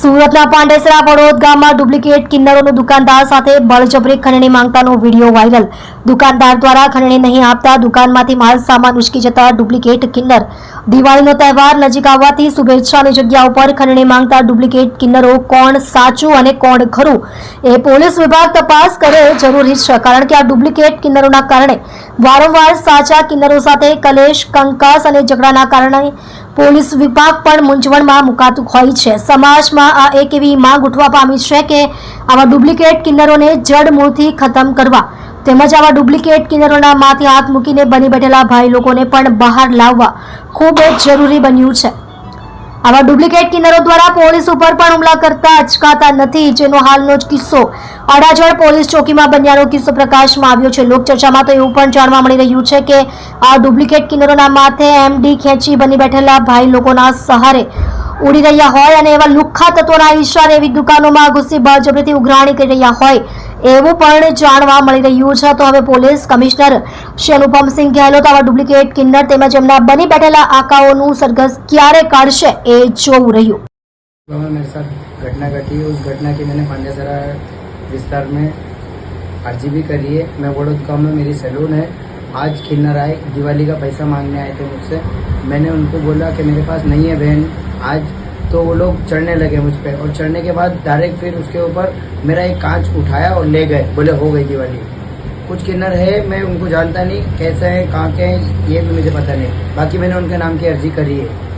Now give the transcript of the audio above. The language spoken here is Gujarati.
સુરતના પાંડેસરા પડોદ ગામમાં ડુપ્લિકેટ કિન્નરોનો દુકાનદાર સાથે બળજબરી ખંડણી માંગતાનો વીડિયો વાયરલ. દુકાનદાર દ્વારા ખંડણી નહીં આપતા દુકાનમાંથી માલ સામાન ઉચકી જતા ડુપ્લિકેટ કિન્નર દિવાળીનો તહેવાર નજીક આવવાથી શુભેચ્છાની જગ્યા ઉપર ખંડણી માંગતા ડુપ્લિકેટ કિન્નરો કોણ સાચું અને કોણ ખરું એ પોલીસ વિભાગ તપાસ કરે જરૂરી છે, કારણ કે આ ડુપ્લિકેટ કિન્નરોના કારણે વારંવાર સાચા કિન્નરો સાથે કલેશ, કંકાસ અને ઝઘડાના કારણે પોલીસ વિભાગ પણ મૂંઝવણમાં મુકાતું હોય છે. સમાજમાં આ એક એવી માંગ ઉઠવા પામી છે કે આવા ડુપ્લિકેટ કિન્નરોને જડમૂળથી ખતમ કરવા તેમજ આવા ડુપ્લિકેટ કિન્નરોના માથે હાથ મૂકીને બની બેઠેલા ભાઈ લોકોને પણ બહાર લાવવા ખૂબ જ જરૂરી બન્યું છે. આવા ડુપ્લિકેટ કિન્નરો દ્વારા પોલીસ ઉપર પણ હુમલા કરતા અચકાતા નથી. જેનો હાલનો જ કિસ્સો અડાજણ પોલીસ ચોકીમાં બન્યાનો કિસ્સો પ્રકાશમાં આવ્યો છે. લોકચર્ચામાં તો એવું પણ જાણવા મળી રહ્યું છે કે આ ડુપ્લિકેટ કિન્નરોના માથે એમડી ખેંચી બની બેઠેલા ભાઈ લોકોના સહારે ઉડી રહ્યા હોય અને એવા લુખ્ખા તત્વોના ઈશારે એવી દુકાનોમાં ઘૂસી બળજબરીથી ઉઘરાણી કરી રહ્યા હોય એવું પણ જાણવા મળી રહ્યું છે તો હવે પોલીસ કમિશનર શ્રી અનુપમસિંહ ગહેલોત આવા ડુપ્લિકેટ કિન્નર તેમજ એમના બની બેઠેલા આકાઓનું સરઘસ ક્યારે કાઢશે એ જોવું રહ્યું गाँव में मेरे साथ घटना घटी उस घटना की मैंने पांडेसरा विस्तार में अर्जी भी करी है मैं वड़ोद गाँव में मेरी सैलून है आज किन्नर आए दिवाली का पैसा मांगने आए थे मुझसे मैंने उनको बोला कि मेरे पास नहीं है बहन आज तो वो लोग चढ़ने लगे मुझ पर और चढ़ने के बाद डायरेक्ट फिर उसके ऊपर मेरा एक कांच उठाया और ले गए। बोले, हो गई दिवाली। कुछ किन्नर है, मैं उनको जानता नहीं, कैसे हैं, कहाँ के हैं, ये भी मुझे पता नहीं। बाकी मैंने उनके नाम की अर्जी करी है।